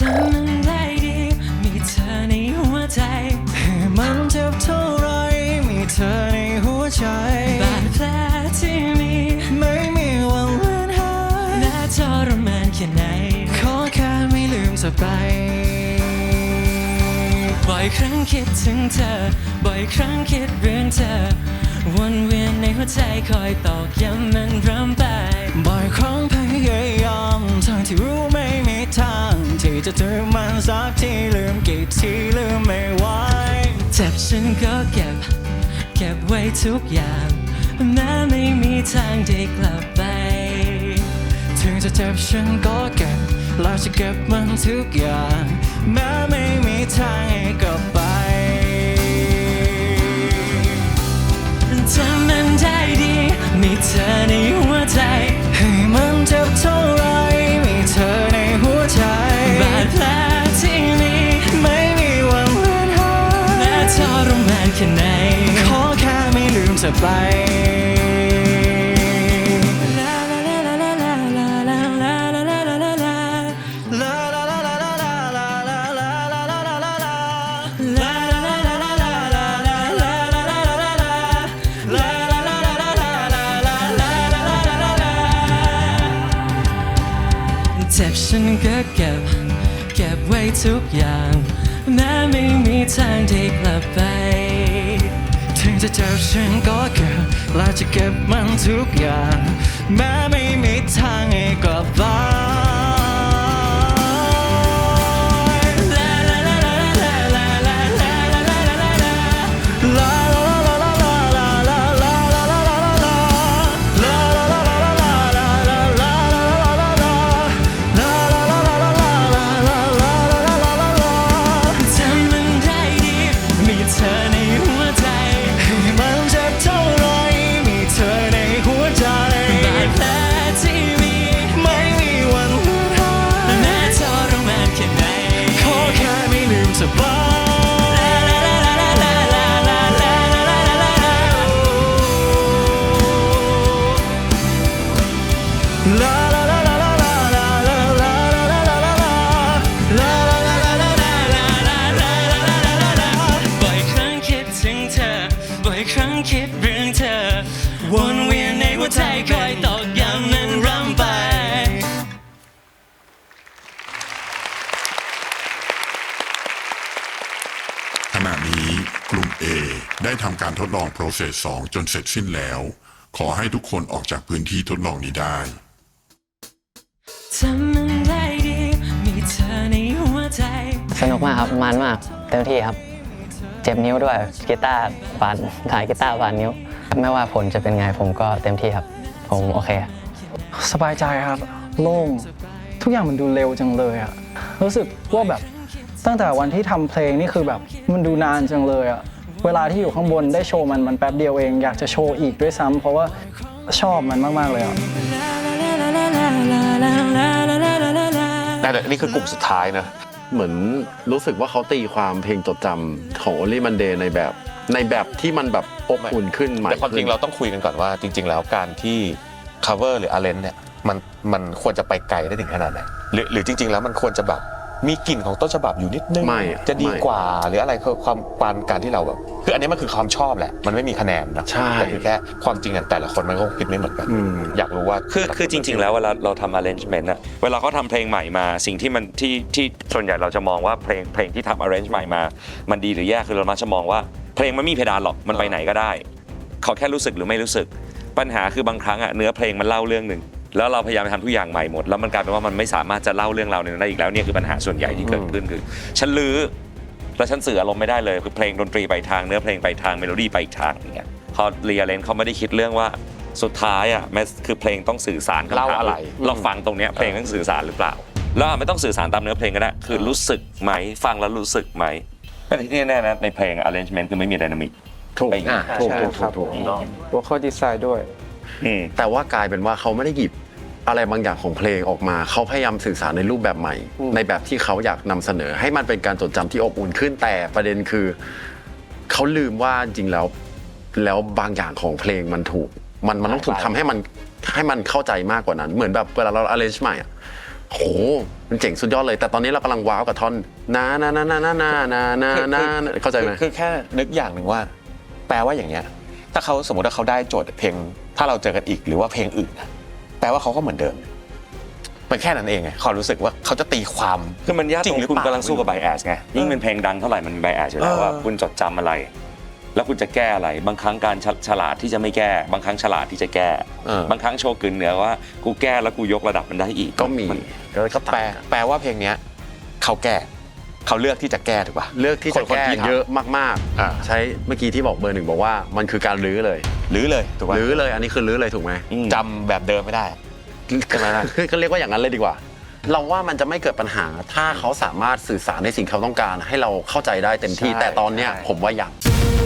ฉันมันได้ดี มีเธอในหัวใจให้มันเจ็บเท่าไร มีเธอในหัวใจบาดแผลที่มีไม่มีวันเลือนหายน่าทรมานแค่ไหน ขอแค่ไม่ลืมสักไปบ่อยครั้งคิดถึงเธอ บ่อยครั้งคิดเรื่องเธอ วนเวียนในหัวใจคอยตอกย้ำมันรำไป บ่อยครั้งพยายามทางที่รู้ไม่มีทาง จะถือมันสักที่ลืมกี่ที่ลืมไม่ไหวเจ็บฉันก็เก็บ เก็บไว้ทุกอย่างแม้ไม่มีทางได้กลับไป ถึงจะเจ็บฉันก็เก็บเราจะเก็บมันทุกอย่างแม้ไม่มีทางให้กลับไปทำมันได้ดี มีเธอในหัวใจ ให้มันเจ็บทน อไปเจ็บฉันก็เก็บ เก็บไว้ทุกอย่างแม้ไม่มีทางที่กลับไป จะเจ็บฉันก็เก็บและจะเก็บมันทุกอย่าง แม้ไม่มีทางให้กลับบ้าน A ได้ทำการทดลอง process 2 จนเสร็จสิ้นแล้ว ขอให้ทุกคนออกจากพื้นที่ทดลองนี้ได้ ทำมันได้ดีมีเธอในหัวใจ สนุกมากครับมันมากเต็มที่ครับ เจ็บนิ้วด้วยกีตาร์บาดถ่ายกีตาร์บาดนิ้ว ไม่ว่าผลจะเป็นไงผมก็เต็มที่ครับ ผมโอเคครับสบายใจครับ โล่ง ทุกอย่างมันดูเร็วจังเลยอะรู้สึกว่าแบบตั้งแต่วันที่ทำเพลงนี่คือแบบมันดูนานจังเลยอะ เวลาที่อยู่ข้างบนได้โชว์มันมันแป๊บเดียวเองอยากจะโชว์อีกด้วยซ้ำเพราะว่าชอบมันมากๆเลยอะแต่เดี๋ยวนี่คือกลุ่มสุดท้ายนะ เหมือนรู้สึกว่าเขาตีความเพลงจดจำของ Only Monday ในแบบ ในแบบที่มันแบบอบอุ่นขึ้นใหม่แต่ความจริงขึ้นเราต้องคุยกันก่อนว่าจริง ๆ แล้วการที่ cover หรือ arrange เนี่ยมันมันควรจะไปไกลได้ถึงขนาดไหนหรือหรือจริง ๆ แล้วมันควรจะแบบ มีกลิ่นของต้นฉบับอยู่นิดนึง ไม่อะจะดีไม่กว่าหรืออะไรคือความการการที่เราแบบคืออันนี้มันคือความชอบแหละ มันไม่มีคะแนนนะใช่ แต่คือแค่ความจริงอะแต่ละคนมันก็คิดไม่เหมือนกัน อืม อยากรู้ว่าคือคือจริง ๆ แล้วเวลาเราทำ arrangement อะเวลาเขาทำเพลงใหม่มา สิ่งที่มันที่ที่ส่วนใหญ่เราจะมองว่าเพลงเพลงที่ทำ arrange ใหม่มา มันดีหรือแย่คือเรามักจะมองว่าเพลงมันไม่มีเพดานหรอกมันไปไหนก็ได้เขาแค่รู้สึกหรือไม่รู้สึก ปัญหาคือบางครั้งอะเนื้อเพลงมันเล่าเรื่องหนึ่ง แล้วเราพยายามไปทำทุกอย่างใหม่หมด แล้วมันกลายเป็นว่ามันไม่สามารถจะเล่าเรื่องราวในนั้นได้อีกแล้วเนี่ยคือปัญหาส่วนใหญ่ที่เกิดขึ้นคือฉันลือแล้วฉันสื่ออารมณ์ไม่ได้เลยคือเพลงดนตรีไปทางเนื้อเพลงไปทางเมโลดี้ไปอีกทางอย่างเงี้ยพอเรียเลนเขาไม่ได้คิดเรื่องว่าสุดท้ายอะแม้คือเพลงต้องสื่อสารคำถมเล่าอะไร เราฟังตรงเนี้ยเพลงต้องสื่อสารหรือเปล่า แล้วไม่ต้องสื่อสารตามเนื้อเพลงก็ได้คือรู้สึกไหมฟังแล้วรู้สึกไหมแต่ที่แน่ๆนะในเพลง arrangement คือไม่มี dynamic ถูกไปอะถูกใช่ถูกครับถูก หัวข้อดีไซน์ด้วย อืม แต่ว่ากลายเป็นว่าเขาไม่ได้หยิบอะไรบางอย่างของเพลงออกมา เขาพยายามสื่อสารในรูปแบบใหม่ในแบบที่เขาอยากนำเสนอ ให้มันเป็นการจดจำที่อบอุ่นขึ้นแต่ประเด็นคือ เขาลืมว่าจริงๆแล้ว แล้วบางอย่างของเพลงมันถูก มันมันต้องถูกทำให้มันให้มันเข้าใจมากกว่านั้น เหมือนแบบเวลาเรา arrange ใหม่อะโหมันเจ๋งสุดยอดเลย แต่ตอนนี้เรากำลังว้าวกับท่อนนานานานานานานานานาเข้าใจไหม คือคือแค่นึกอย่างหนึ่งว่า แปลว่าอย่างเงี้ย ถ้าเขาสมมติว่าเขาได้โจทย์เพลง ถ้าเราเจอกันอีกหรือว่าเพลงอื่นอะแปลว่าเขาก็เหมือนเดิมมันแค่นั้นเองไงเขารู้สึกว่าเขาจะตีความคือมันยากจริตรงงหรือคุณเปล่ากำลังสู้กับไบแอสไงยิ่งเป็นเพลงดังเท่าไหร่มันไบแอสอยู่แล้วเออว่าคุณจดจำอะไร แล้วคุณจะแก้อะไร บางครั้งการฉฉลาดที่จะไม่แก้ บางครั้งฉลาดที่จะแก้เออบางครั้งโชว์กึนเหนือว่า กูแก้แล้วกูยกระดับมันได้อีกก็มีนก็ก็แปลต่างกันแปลว่าเพลงเนี้ยเขาแก้ เขาเลือกที่จะแก้ถูกป่ะเลือกที่จะคนแก้ที่ทำ เยอะมากอ่า ๆ ใช้เมื่อกี้ที่บอกเบอร์หนึ่งบอกว่ามันคือการรื้อเลยหรือเลยถูกป่ะรื้อเลยอันนี้คือรื้อเลยถูกไหมอืมจำแบบเดิมไม่ได้ ใช่ไหมล่ะ ก็เรียกว่าอย่างนั้นเลยดีกว่า เราว่ามันจะไม่เกิดปัญหา ถ้าเขาสามารถสื่อสารในสิ่งเขาต้องการ ให้เราเข้าใจได้เต็มที่ใช่แต่ตอนเนี้ยใช่ ผมว่ายังเ